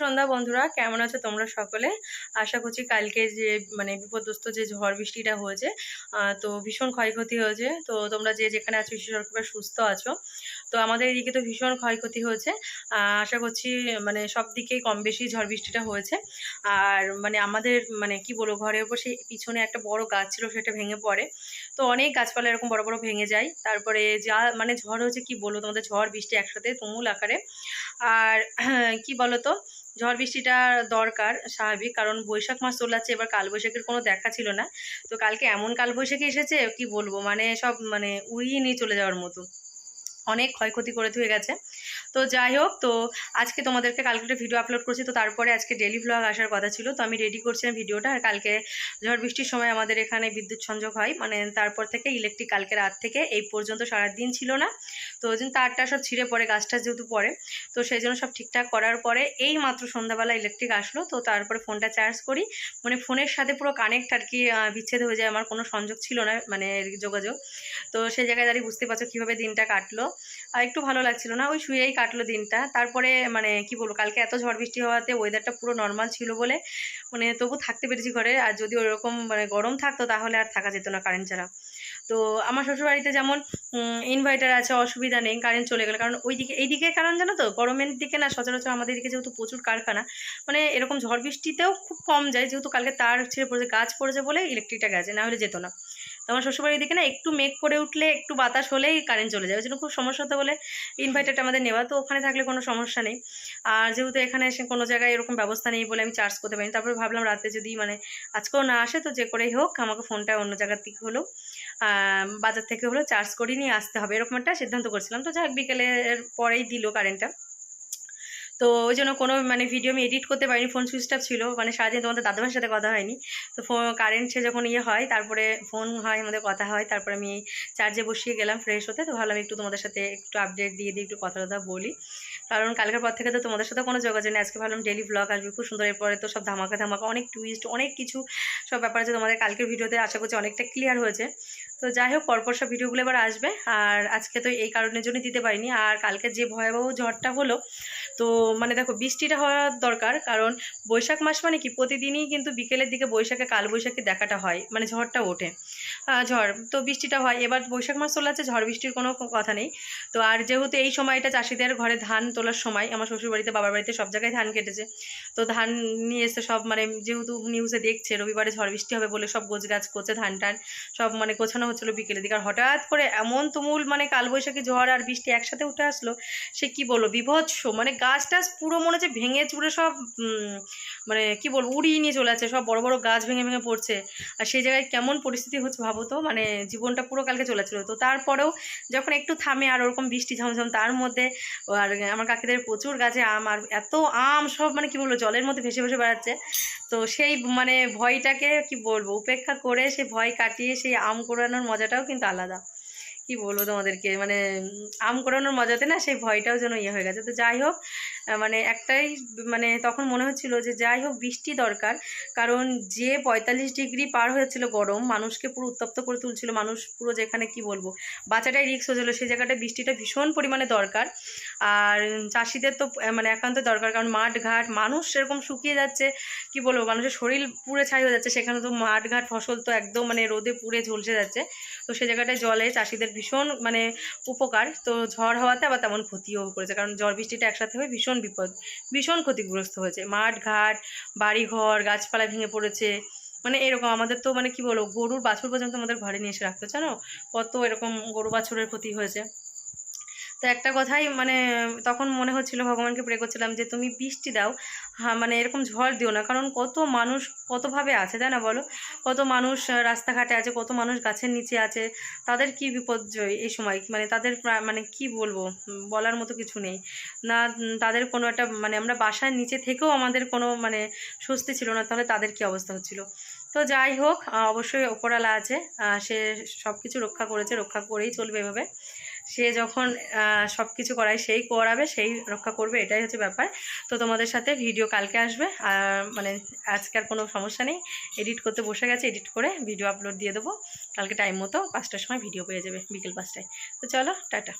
সন্ধ্যা বন্ধুরা, কেমন আছো তোমরা সকলে? আশা করছি কালকে যে মানে বিপদগ্রস্ত যে ঝড় বৃষ্টিটা হয়েছে তো ভীষণ ক্ষয়ক্ষতি হয়েছে। তো তোমরা যে যেখানে আছো, ঈশ্বর সুস্থ আছো। তো আমাদের এদিকে তো ভীষণ ক্ষয়ক্ষতি হয়েছে। আশা করছি মানে সব দিকেই কম বেশি ঝড় বৃষ্টিটা হয়েছে। আর মানে আমাদের মানে কি বলব, ঘরের সেই পিছনে একটা বড় গাছ ছিল, সেটা ভেঙে পড়ে। তো অনেক গাছপালা এরকম বড় বড় ভেঙে যায়। তারপরে যা মানে ঝড় হয়েছে কি বলব, তোমাদের ঝড় বৃষ্টি একসাথে তুমুল আকারে। আর কি বলতো ঝড় বৃষ্টিটা দরকার, স্বাভাবিক, কারণ বৈশাখ মাস চলে যাচ্ছে এবার কালবৈশাখীর কোনো দেখা ছিল না। তো কালকে এমন কালবৈশাখী এসেছে, কি বলব? মানে সব মানে উড়িয়ে নিয়ে চলে যাওয়ার মতো। অনেক ক্ষয়ক্ষতি করে ধুয়ে গেছে। তো যাই হোক, তো আজকে তোমাদেরকে কালকে একটা ভিডিও আপলোড করছি, তো তারপরে আজকে ডেলি ভ্লগ আসার কথা ছিল, তো আমি রেডি করছিলাম ভিডিওটা আর কালকে ঝড় বৃষ্টির সময় আমাদের এখানে বিদ্যুৎ সংযোগ হয় মানে তারপর থেকে ইলেকট্রিক কালকে রাত থেকে, এই পর্যন্ত সারাদিন ছিল না। তো ওই জন্য তারটা সব ছিঁড়ে পড়ে গাছটা যেহেতু পড়ে, তো সেই জন্য সব ঠিকঠাক করার পরে এই মাত্র সন্ধ্যাবেলা ইলেকট্রিক আসলো, তো তারপরে ফোনটা চার্জ করি। মানে ফোনের সাথে পুরো কানেক্ট আর কি বিচ্ছেদ হয়ে যায়, আমার কোনো সংযোগ ছিল না মানে যোগাযোগ। তো সেই জায়গায় দাঁড়িয়ে বুঝতে পারছ কীভাবে দিনটা কাটলো। একটু ভালো লাগছিল না। ওই শুয়েই কাটলো দিনটা। তারপরে মানে কি বলব, কালকে এত ঝড় বৃষ্টি হওয়াতে ওয়েদারটা পুরো নর্মাল ছিল বলে মানে তবু থাকতে পেরেছি ঘরে। আর যদি ওরকম মানে গরম থাকতো তাহলে আর থাকা যেত না কারেন্ট ছাড়া। তো আমার শ্বশুরবাড়িতে যেমন ইনভার্টার আছে, অসুবিধা নেই কারেন্ট চলে গেলে। কারণ ওইদিকে, এইদিকে কারণ জানো তো? গরমের দিকে না সচরাচর আমাদের এদিকে যেহেতু প্রচুর কারখানা মানে এরকম ঝড় বৃষ্টিতেও খুব কম যায়। যেহেতু কালকে তার ছিঁড়ে পড়েছে, গাছ পড়েছে বলে ইলেকট্রিকটা গেছে, না হলে যেত না। আমার শ্বশুরবাড়ির দিকে না একটু মেঘ করে উঠলে একটু বাতাস হলেই কারেন্ট চলে যায়। ওই জন্য খুব সমস্যা হতো বলে ইনভার্টারটা আমাদের নেওয়া তো ওখানে থাকলে কোনো সমস্যা নেই। আর যেহেতু এখানে এসে কোনো জায়গায় এরকম ব্যবস্থা নেই বলে আমি চার্জ করতে পারিনি তারপরে ভাবলাম রাতে যদি মানে আজকেও না আসে তো যে করেই হোক আমাকে ফোনটা অন্য জায়গার থেকে আহ, বাজার থেকে হলেও চার্জ করিয়ে নিয়ে আসতে হবে। এরকম একটা সিদ্ধান্ত করছিলাম। তো যাক বিকেলের পরেই দিল কারেন্টটা তো ওই জন্য কোনো মানে ভিডিও আমি এডিট করতে পারিনি ফোন সুইচ অফ ছিল। মানে সারাদিন তোমাদের দাদাভাইয়ের সাথে কথা হয়নি। তো ফোন কারেন্ট সে যখন ইয়ে হয়, তারপরে ফোন হয়, আমাদের কথা হয়, তারপরে আমি চার্জে বসিয়ে গেলাম ফ্রেশ হতে। তো ভাবলাম একটু তোমাদের সাথে একটু আপডেট দিয়ে দিই একটু কথা কথা বলি। কারণ কালকের পর থেকে তো তোমাদের সাথে কোনো যোগাযোগ নেই। আজকে ভাবলাম ডেলি ব্লগ আসবে, খুব সুন্দর। এরপরে তো সব ধামাকা ধামাকা, অনেক টুইস্ট অনেক কিছু সব ব্যাপার আছে তোমাদের। কালকের ভিডিওতে আশা করছি অনেকটা ক্লিয়ার হয়েছে। তো যাই হোক, পরপর সব ভিডিওগুলো এবার আসবে। আর আজকে তো এই কারণের জন্য দিতে পারিনি। আর কালকে যে ভয়াবহ ঝড়টা হলো, তো মানে দেখো, বৃষ্টিটা হওয়ার দরকার, কারণ বৈশাখ মাস মানে কি? প্রতিদিনই কিন্তু বিকেলের দিকে বৈশাখে কাল বৈশাখী দেখাটা হয় মানে ঝড়টা ওঠে। ঝড়, তো বৃষ্টিটা হয়। এবার বৈশাখ মাস চলে আছে ঝড় বৃষ্টির কোনো কথা নেই। তো আর যেহেতু এই সময়টা চাষিদের ঘরে ধান তোলার সময়, আমার শ্বশুর বাড়িতে বাবার বাড়িতে সব জায়গায় ধান কেটেছে। তো ধান নিয়ে এসে সব মানে যেহেতু নিউজে দেখছে, রবিবারে ঝড় বৃষ্টি হবে বলে সব গোছ গাছ করছে ধান টান সব মানে গোছানো হচ্ছিল বিকেলের দিকে। আর হঠাৎ করে এমন তুমুল মানে কালবৈশাখী ঝড় আর বৃষ্টি একসাথে উঠে আসলো, সে কি বলব? বিভৎস। মানে গাছ টাছ পুরো মনে হচ্ছে ভেঙে চুড়ে সব মানে কি বলব, উড়িয়ে নিয়ে চলে যাচ্ছে। সব বড় বড় গাছ ভেঙে ভেঙে পড়ছে। আর সেই জায়গায় কেমন পরিস্থিতি হচ্ছে ভাবো তো? মানে জীবনটা পুরো কালকে চলে ছিল তো তারপরেও যখন একটু থামে আর ওরকম বৃষ্টি ঝমঝম, তার মধ্যে আর আমার কাকিদের প্রচুর গাছে আম আর এত আম সব মানে কি বলব, জলের মধ্যে ভেসে ভেসে বেড়াচ্ছে। তো সেই মানে ভয়টাকে কি বলব? উপেক্ষা করে সেই ভয় কাটিয়ে সেই আম কোড়ানোর মজাটাও কিন্তু আলাদা। কি বলব তোমাদেরকে? মানে আম কোড়ানোর মজাতে না সেই ভয়টাও যেন ইয়ে হয়ে গেছে। তো যাই হোক মানে একটাই মানে তখন মনে হচ্ছিল যে যাই হোক বৃষ্টি দরকার, কারণ যে পঁয়তাল্লিশ ডিগ্রি পার হয়েছিল গরম, মানুষকে পুরো উত্তপ্ত করে তুলছিল, মানুষ পুরো যেখানে কি বলব বাচ্চাটাই রিক্স হয়েছিল সেই জায়গাটায় বৃষ্টিটা ভীষণ পরিমাণে দরকার। আর চাষিদের তো মানে একান্ত দরকার, কারণ মাঠ ঘাট মানুষ সেরকম শুকিয়ে যাচ্ছে, কি বলব, মানুষের শরীর পুড়ে ছাই হয়ে যাচ্ছে। সেখানে তো মাঠ ঘাট ফসল তো একদম মানে রোদে পুড়ে ঝলসে যাচ্ছে। তো সেই জায়গাটায় জলে চাষিদের ভীষণ মানে উপকার। তো ঝড় হওয়াতে আবার তেমন ক্ষতিও করেছে, কারণ ঝড় বৃষ্টিটা একসাথে হয়ে ভীষণ বিপদ, ভীষণ ক্ষতিগ্রস্ত হয়েছে। মাঠ, ঘাট, বাড়িঘর, গাছপালা ভেঙে পড়েছে। মানে এরকম আমাদের তো মানে কি বলব, গরুর বাছুর পর্যন্ত আমাদের ঘরে নিয়ে এসে রাখতো, জানো? কত এরকম গরু বাছুরের ক্ষতি হয়েছে। তো একটা কথাই মানে তখন মনে হচ্ছিল, ভগবানকে প্রে করছিলাম যে, তুমি বৃষ্টি দাও হ্যাঁ মানে এরকম ঝড় দিও না। কারণ কত মানুষ, কতভাবে আছে, তাই না বলো? কত মানুষ রাস্তাঘাটে আছে, কত মানুষ গাছের নিচে আছে, তাদের কি বিপর্যয় এই সময়? মানে তাদের মানে কি বলব? বলার মতো কিছু নেই। না, তাদের কোনো একটা মানে আমরা বাসার নিচে থেকেও আমাদের কোনো মানে স্বস্তি ছিল না, তাহলে তাদের কি অবস্থা হচ্ছিল? তো যাই হোক অবশ্যই ওপরালা আছে। সে সব কিছু রক্ষা করেছে, রক্ষা করেই চলবে এভাবে। সে যখন সব কিছু করায়, সেই করাবে, সেই রক্ষা করবে, এটাই হচ্ছে ব্যাপার। তো তোমাদের সাথে ভিডিও কালকে আসবে। মানে আজকে আর কোনো সমস্যা নেই। এডিট করতে বসে গেছে, এডিট করে ভিডিও আপলোড দিয়ে দেবো। কালকে টাইম মতো পাঁচটার সময় ভিডিও পেয়ে যাবে, বিকেল পাঁচটায়। তো চলো, টাটা।